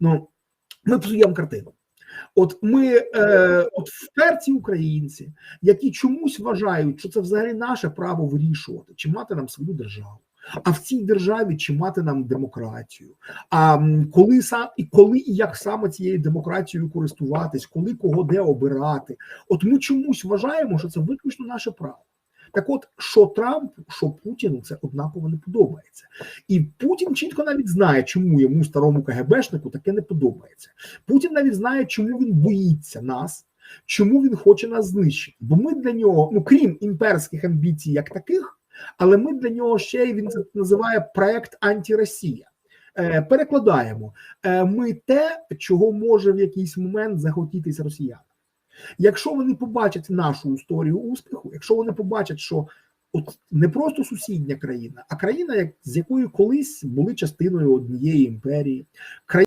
Ну ми псуємо картину. От ми, е, от вперті українці, які чомусь вважають, що це взагалі наше право вирішувати, чи мати нам свою державу. А в цій державі чи мати нам демократію? А коли сам і коли і як саме цією демократією користуватись, коли кого де обирати? От ми чомусь вважаємо, що це виключно наше право. Так, от що Трампу, що Путіну, це однаково не подобається, і Путін чітко навіть знає, чому йому старому КГБшнику таке не подобається. Путін навіть знає, чому він боїться нас, чому він хоче нас знищити. Бо ми для нього, ну крім імперських амбіцій, як таких, але ми для нього ще й він це називає проект антиросія. Е, перекладаємо е, ми те, чого може в якийсь момент захотітись росіянам. Якщо вони побачать нашу історію успіху, якщо вони побачать, що от не просто сусідня країна, а країна, як з якою колись були частиною однієї імперії.